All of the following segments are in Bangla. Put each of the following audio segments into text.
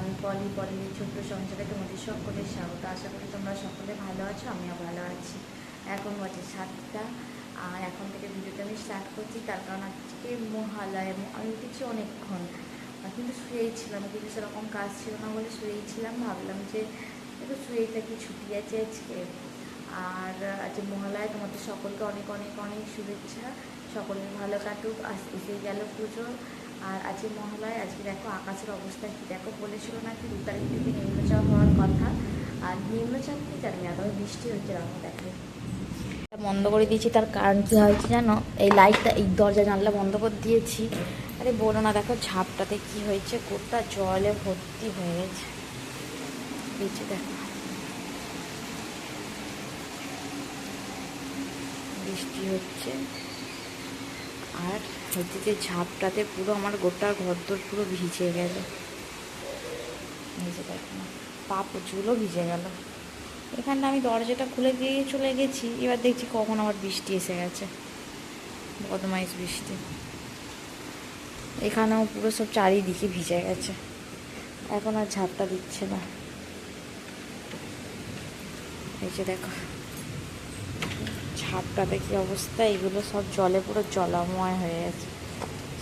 আমি পলি, পলির ছোট্ট সংসারে তোমাদের সকলের স্বাগত। আশা করি তোমরা সকলে ভালো আছো, আমিও ভালো আছি। এখন বাজে সাতটা, আর এখন থেকে ভিডিওটা আমি স্টার্ট করছি, তার কারণ আজকে মহালয় আমি উঠেছি অনেকক্ষণ। কিন্তু শুয়েই ছিলাম, কিন্তু সেরকম কাজ ছিল না বলে শুয়েই ছিলাম। ভাবলাম যে একটু শুয়েই থাকি, ছুটি আছে আজকে। আর আজকে মহালয়, তোমাদের সকলকে অনেক অনেক অনেক শুভেচ্ছা। সকলের ভালো কাটুক, আজ এসেই গেল পুজো। আর আজকে মহালয়, আজকে দেখো আকাশের অবস্থা কি? দেখো বলেছিল না কি দু তারিখ থেকে নিম্নচাপ হওয়ার কথা। আর নিম্নচাপ কি জানি না, তবে বৃষ্টি হচ্ছে রাখো দেখো। বন্ধ করে দিয়েছি, তার কারণ কী হয়েছে জানো? এই লাইটটা, এই দরজা জানলা বন্ধ করে দিয়েছি। আরে বলো না, দেখো ঝাপটাতে কি হয়েছে, গোটা জলে ভর্তি হয়ে গেছে। দেখো। বৃষ্টি হচ্ছে। আর হচ্ছে যে ঝাপটাতে পুরো আমার গোটা ঘরদোর পুরো ভিজে গেল। ভিজে দেখো, পা প্রচুরও ভিজে গেল। এখানটা আমি দরজাটা খুলে দিয়ে চলে গেছি, এবার দেখছি কখন আমার বৃষ্টি এসে গেছে। বদমাইশ বৃষ্টি। এখানেও পুরো সব চারিদিকে ভিজে গেছে। এখন আর ঝাপটা দিচ্ছে না। এই যে দেখো ঝাপটাতে কি অবস্থা, এগুলো সব জলে পুরো জলাময় হয়ে গেছে,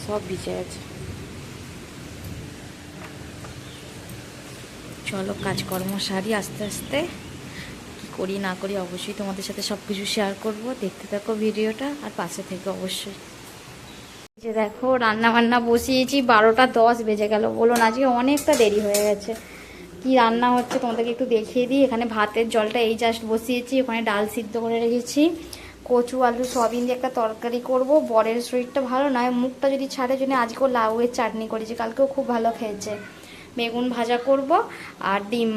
সব ভিজে গেছে। চলো কাজকর্ম সারি আস্তে আস্তে। কি করি না করি অবশ্যই তোমাদের সাথে সব কিছু শেয়ার করব। দেখতে থাকো ভিডিওটা আর পাশে থেকে অবশ্যই। যে দেখো রান্না বান্না বসিয়েছি, বারোটা দশ বেজে গেল। বলুন আজকে অনেকটা দেরি হয়ে গেছে। কি রান্না হচ্ছে তোমাদেরকে একটু দেখিয়ে দিই। এখানে ভাতের জলটা এই জাস্ট বসিয়েছি, ওখানে ডাল সিদ্ধ করে রেখেছি। কচু, আলু, সয়াবিন দিয়ে একটা তরকারি করব। বরের শরীরটা ভালো নয়, মুখটা যদি ছাড়ে জন্য আজকেও লাউয়ের চাটনি করেছি, কালকেও খুব ভালো খেয়েছে। বেগুন ভাজা করব আর ডিম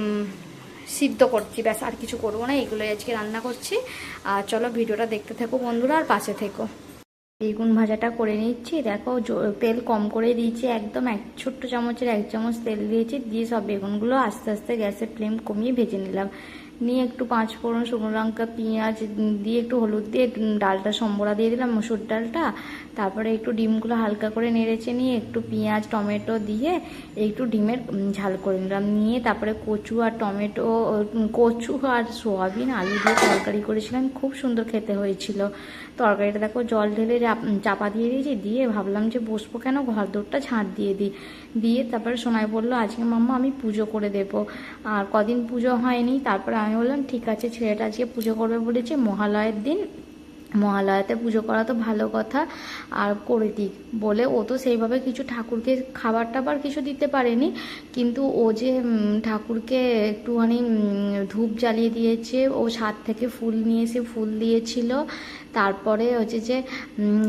সিদ্ধ করছি, ব্যাস আর কিছু করব না, এগুলোই আজকে রান্না করছি। আর চলো ভিডিওটা দেখতে থাকো বন্ধুরা, আর পাশে থেকো। বেগুন ভাজাটা করে নিচ্ছি। দেখো তেল কম করে দিয়েছি, একদম এক ছোট্ট চামচের এক চামচ তেল দিয়েছি, দিয়ে সব বেগুনগুলো আস্তে আস্তে গ্যাসের ফ্লেম কমিয়ে ভেজে নিলাম। নিয়ে একটু পাঁচ ফোড়ন, শুকনো লঙ্কা, পেঁয়াজ, দিয়ে একটু হলুদ দিয়ে ডালটা সম্বরা দিয়ে দিলাম, মুসুর ডালটা। তারপরে একটু ডিমগুলো হালকা করে নেড়েচে নিয়ে একটু পেঁয়াজ, টমেটো দিয়ে একটু ডিমের ঝাল করে নিলাম। নিয়ে তারপরে কচু আর টমেটো, কচু আর সোয়াবিন, আলু দিয়ে তরকারি করেছিলাম, খুব সুন্দর খেতে হয়েছিল। তরকারিটা দেখো জল ঢেলে চাপা দিয়ে দিয়েছি, দিয়ে ভাবলাম যে বসবো কেন? ঘর দৌড়টা ঝাঁট দিয়ে দিই। দিয়ে তারপরে সোনাই বলল, আজকে মাম্মা আমি পুজো করে দেবো। আর কদিন পুজো হয়নি, তারপরে আমি বললাম, ঠিক আছে, ছেলেটা আজকে পুজো করবে বলেছে, মহালয়ের দিন মহালয়াতে পুজো করা তো ভালো কথা, আর করে দিক বলে। ও তো সেইভাবে কিছু ঠাকুরকে খাবার টাবার কিছু দিতে পারেনি, কিন্তু ও যে ঠাকুরকে একটুখানি ধূপ জ্বালিয়ে দিয়েছে, ও ছাদ থেকে ফুল নিয়ে এসে ফুল দিয়েছিল। তারপরে হচ্ছে যে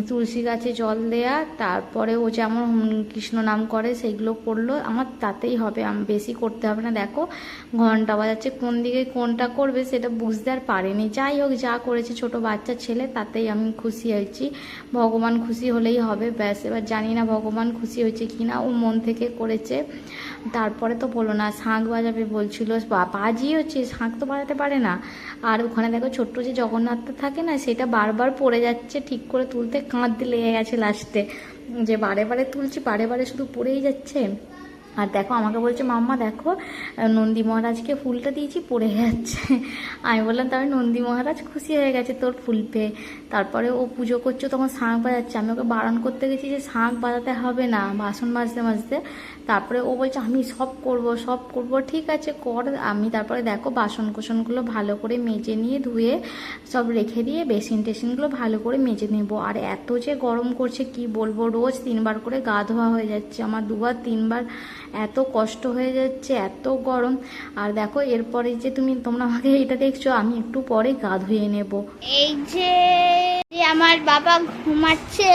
তুলসী গাছে জল দেয়া, তারপরে ও যেমন কৃষ্ণ নাম করে সেইগুলো করল। আমার তাতেই হবে, আমি, বেশি করতে হবে না। দেখো, ঘণ্টা বাজাচ্ছে, কোন দিকে কোনটা করবে সেটা বুঝতে আর পারেনি। যাই হোক, যা করেছে ছোট বাচ্চা ছেলে তাতেই আমি খুশি হয়েছি। ভগবান খুশি হলেই হবে, ব্যাস। এবার জানি না ভগবান খুশি হয়েছে কি না ও মন থেকে করেছে। তারপরে তো বলো না, শাঁখ বাজাবে বলছিল। বা- বাজিয়ে হচ্ছে শাঁখ তো বাজাতে পারে না। আর ওখানে দেখো ছোট্ট যে জগন্নাথটা থাকে না, সেটা বারবার পড়ে যাচ্ছে, ঠিক করে তুলতে কাঁদতে লেগে গেছে লাস্টে। যে বারে বারে তুলছি, বারে বারে শুধু পড়েই যাচ্ছে। আর দেখো, আমাকে বলছে, মাম্মা, দেখো নন্দী মহারাজকে ফুলটা দিয়েছি, পড়ে যাচ্ছে। আমি বললাম তবে নন্দী মহারাজ খুশি হয়ে গেছে তোর ফুল পেয়ে। তারপরে ও পুজো করছে, তখন শাঁখ বাজাচ্ছে। আমি ওকে বারণ করতে গেছি যে শাঁখ বাজাতে হবে না, বাসন মাজতে মাজতে। তারপরে ও বলছে, আমি সব করব সব করব, ঠিক আছে, কর। আমি তারপরে দেখো বাসন কোসনগুলো ভালো করে মেজে নিয়ে ধুয়ে সব রেখে দিয়ে বেসিন টেসিনগুলো ভালো করে মেজে নেব। আর এত যে গরম করছে, কি বলব? রোজ তিনবার করে গা ধোয়া হয়ে যাচ্ছে। আমার দুবার তিনবার এত কষ্ট হয়ে যাচ্ছে, এত গরম। আর দেখো এরপরে যে তুমি, তোমরা আমাকে এটা দেখছ, আমি একটু পরে গা ধুয়ে নেব। এই যে যে আমার বাবা ঘুমাচ্ছে,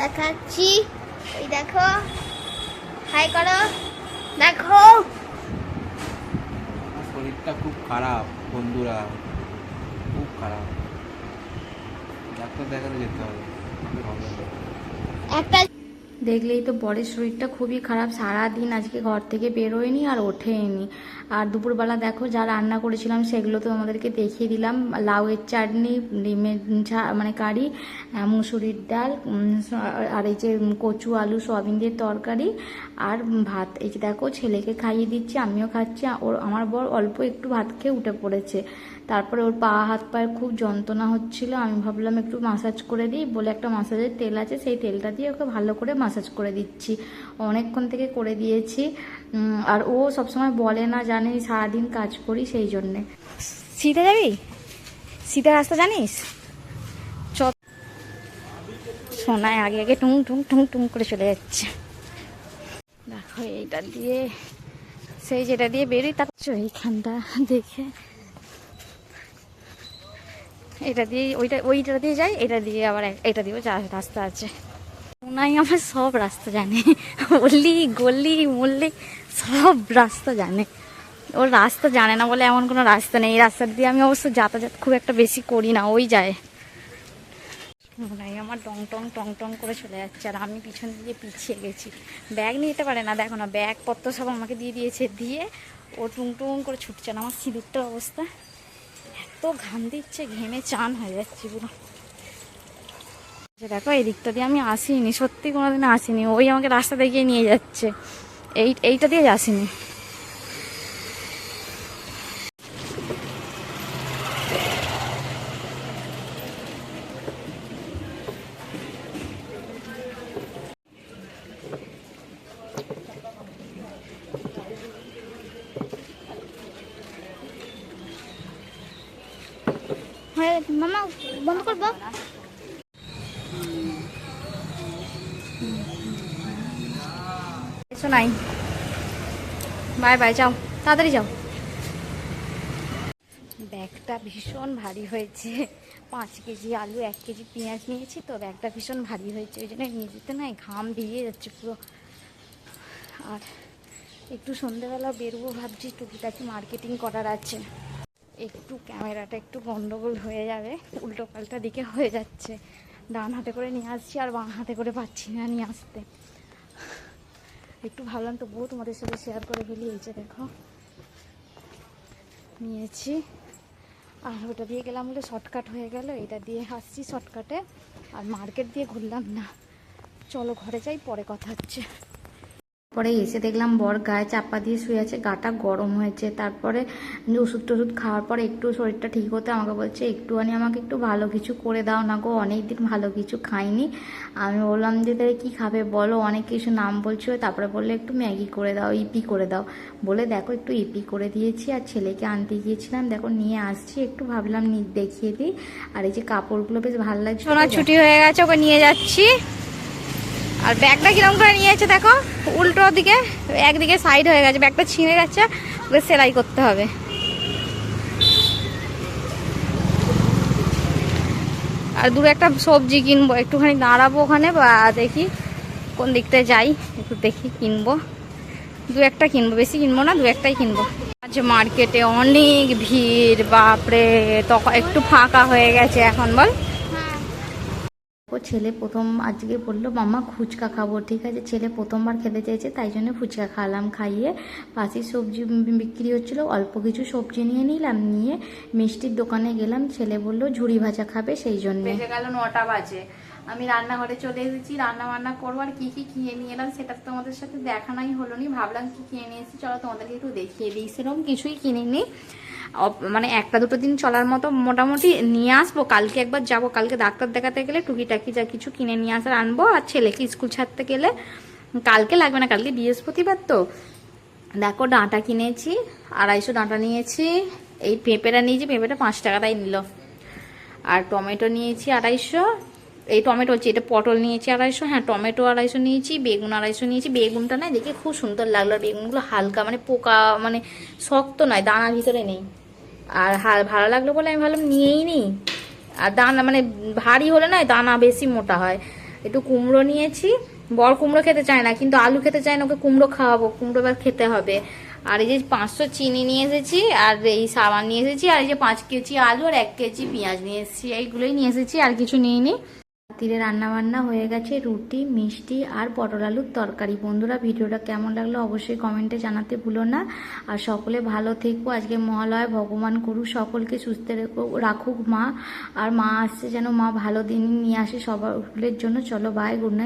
দেখাচ্ছি। এই দেখো। হাই করো? দেখো। শরীরটা খুব খারাপ বন্ধুরা। খুব খারাপ। ডাক্তার দেখাতে যেতে হবে। একটা দেখলেই তো বরের শরীরটা খুবই খারাপ। সারাদিন আজকে ঘর থেকে বেরোয়নি আর ওঠেনি। আর দুপুরবেলা দেখো যা রান্না করেছিলাম সেগুলো তো আমাদেরকে দেখিয়ে দিলাম। লাউয়ের চাটনি, ডিমের মানে কারি মুসুরির ডাল আর এই যে কচু, আলু, সয়াবিন দিয়ে তরকারি আর ভাত। এই যে দেখো ছেলেকে খাইয়ে দিচ্ছি, আমিও খাচ্ছি। ওর, আমার বর অল্প একটু ভাত খেয়ে উঠে পড়েছে। তারপরে ওর পা, হাত, পায়ের খুব যন্ত্রণা হচ্ছিল। আমি ভাবলাম একটু মাসাজ করে দিই। বলে একটা মাসাজের তেল আছে, সেই তেলটা দিয়ে ওকে ভালো করে মাসাজ করে দিচ্ছি। অনেকক্ষণ থেকে করে দিয়েছি। আর ও সবসময় বলে না, জানে, সারাদিন কাজ করি সেই জন্যে। শীতে যাবি? শীতের রাস্তা জানিস? সোনায় আগে আগে টুং টুং টুং টুং করে চলে যাচ্ছে। দেখো, এইটা দিয়ে, সেই যেটা দিয়ে বেরোই তার এইখানটা দেখে। এটা দিয়ে, ওইটা ওইটা দিয়ে যাই, এটা দিয়ে আবার এটা দিয়েও রাস্তা আছে। ওনাই আমার সব রাস্তা জানে। অলি গলি মল্লি সব রাস্তা জানে। ওর রাস্তা জানে না বলে এমন কোনো রাস্তা নেই। এই রাস্তা দিয়ে আমি অবশ্য যাতায়াত খুব একটা বেশি করি না, ওই যায়। ওনাই আমার টং টং টং টং করে চলে যাচ্ছে। আর আমি পিছন দিয়ে পিছিয়ে গেছি। ব্যাগ নিয়ে যেতে পারে না, দেখো না, ব্যাগ, পত্র সব আমাকে দিয়ে দিয়েছে। দিয়ে ও টুং টুং করে ছুটছে না। আমার সিঁদুরটার অবস্থা এত ঘাম দিচ্ছে, ঘেমে চান হয়ে যাচ্ছে পুরো। দেখো এই দিকটা দিয়ে আমি আসিনি, সত্যি কোনোদিন আসিনি। ওই আমাকে রাস্তা দেখিয়ে নিয়ে যাচ্ছে। এই, এইটা দিয়ে আসিনি হ্যাঁ মামা, বন্ধ করব? এসো নাই বাই বাই যাও তাড়াতাড়ি যাও ব্যাগটা ভীষণ ভারী হয়েছে পাঁচ কেজি আলু এক কেজি পেঁয়াজ নিয়েছি তো ব্যাগটা ভীষণ ভারী হয়েছে ওই জন্য নিয়ে যেতে নাই ঘাম বেরিয়ে যাচ্ছে পুরো আর একটু সন্ধ্যেবেলা বেরোবো ভাবছি, টুকিটাকি মার্কেটিং করার আছে। একটু ক্যামেরাটা একটু গন্ডগোল হয়ে যাবে, উল্টো পাল্টা দিকে হয়ে যাচ্ছে। ডান হাতে করে নিয়ে আসছি আর বাঁ হাতে করে পাচ্ছি না নিয়ে আসতে। একটু ভাবলাম তবুও তোমাদের সাথে শেয়ার করে ফেলি, এই যে দেখো। নিয়েছি। আর ওটা দিয়ে গেলাম বলে শর্টকাট হয়ে গেল, এটা দিয়ে আসছি শর্টকাটে আর মার্কেট দিয়ে ঘুরলাম না। চলো ঘরে যাই, পরে কথা হচ্ছে। পরে এসে দেখলাম বর গায়ে চাপা দিয়ে শুয়ে আছে, গাটা গরম হয়েছে। তারপরে ওষুধ টষুধ খাওয়ার পরে একটু শরীরটা ঠিক হতে আমাকে বলছে, একটুখানি আমাকে একটু ভালো কিছু করে দাও না গো অনেক দিন ভালো কিছু খাইনি। আমি বললাম, যে তাহলে কী খাবে বলো? অনেক কিছু নাম বলছো তারপরে বললে, একটু ম্যাগি করে দাও, ইপি করে দাও। বলে, দেখো, একটু ইপি করে দিয়েছি আর ছেলেকে আনতে গিয়েছিলাম, দেখো, নিয়ে আসছি। একটু ভাবলাম দেখিয়ে দিই। আর এই যে কাপড়গুলো বেশ ভালো লাগছে। ছুটি হয়ে গেছে, ওকে নিয়ে যাচ্ছি। আর ব্যাগটা কীরকম করে নিয়েছে দেখো, উল্টো দিকে, একদিকে সাইড হয়ে গেছে, ব্যাগটা ছিঁড়ে গেছে ওকে সেলাই করতে হবে। আর দূরে একটা সবজি কিনবো, একটুখানি দাঁড়াবো ওখানে, বা দেখি কোন দিকটায় যাই, একটু দেখি কিনবো। দু একটা কিনবো, বেশি কিনবো না, দু একটাই কিনবো। আচ্ছা মার্কেটে অনেক ভিড়, বাপরে তখন একটু ফাঁকা হয়ে গেছে এখন, বল। ছেলে প্রথম আজকে বলল মামা ফুচকা খাব। ঠিক আছে, ছেলে প্রথমবার খেতে চাইছে তাই জন্য ফুচকা খাওয়ালাম খাইয়ে পাশে সবজি বিক্রি হচ্ছিল, অল্প কিছু সবজি নিয়ে নিলাম, নিয়ে মিষ্টির দোকানে গেলাম, ছেলে বলল, ঝুড়ি ভাজা খাবে সেই জন্য। গেল নটা বাজে। আমি রান্নাঘরে চলে এসেছি রান্না বান্না করব, আর কি কি কিনে নিয়ে এলাম সেটা তো তোমাদের সাথে দেখানোই হলো নি। ভাবলাম কি কিনে নিয়ে এসেছি, চলো তোমাদেরকে একটু দেখিয়ে দিই। সেরকম কিছুই কিনিনি। অপ- মানে একটা দুটো দিন চলার মতো মোটামুটি নিয়ে আসব, কালকে একবার যাব, কালকে ডাক্তার দেখাতে গেলে টুকিটাকি যা কিছু কিনে নিয়ে আসার আনব, আর ছেলেকে স্কুল ছাড়তে গেলে কালকে লাগবে না, কালকে বৃহস্পতিবার তো। দেখো ডাঁটা কিনেছি, আড়াইশো ডাঁটা নিয়েছি, এই পেঁপেটা নিয়েছি, পেঁপেটা পাঁচ টাকা তাই নিল। আর টমেটো নিয়েছি আড়াইশো এই টমেটো হচ্ছে, এটা পটল নিয়েছি আড়াইশো হ্যাঁ টমেটো আড়াইশো নিয়েছি, বেগুন আড়াইশো নিয়েছি। বেগুনটা না দেখে খুব সুন্দর লাগল, আর বেগুনগুলো হালকা মানে পোকা মানে শক্ত নয়, দানার ভিতরে নেই। আর ভালো লাগল বলে আমি ভাবলাম নিয়েই নিই আর দানা মানে ভারী হলে না দানা বেশি মোটা হয়। একটু কুমড়ো নিয়েছি বর কুমড়ো খেতে চায় না, কিন্তু আলু খেতে চায় না, ওকে কুমড়ো খাওয়াবো, কুমড়ো এবার খেতে হবে। আর এই যে পাঁচশো চিনি নিয়ে এসেছি, আর এই সাবান নিয়ে এসেছি, আর এই যে পাঁচ কেজি আলু আর এক কেজি পেঁয়াজ নিয়ে এসেছি, এইগুলোই নিয়ে এসেছি, আর কিছু নিয়ে নিই রাত্রিরে রান্নাবান্না হয়ে গেছে রুটি, মিষ্টি আর পটল আলুর তরকারি। বন্ধুরা, ভিডিওটা কেমন লাগল অবশ্যই কমেন্টে জানাতে ভুলো না। আর সকলে ভালো থেকো। আজকে মহালয়, ভগবান করু সকলকে সুস্থ রেখো, রাখুক মা। আর মা আসছে যেন মা ভালো দিন নিয়ে আসে সবার জন্য। চলো বাই গুড নাইট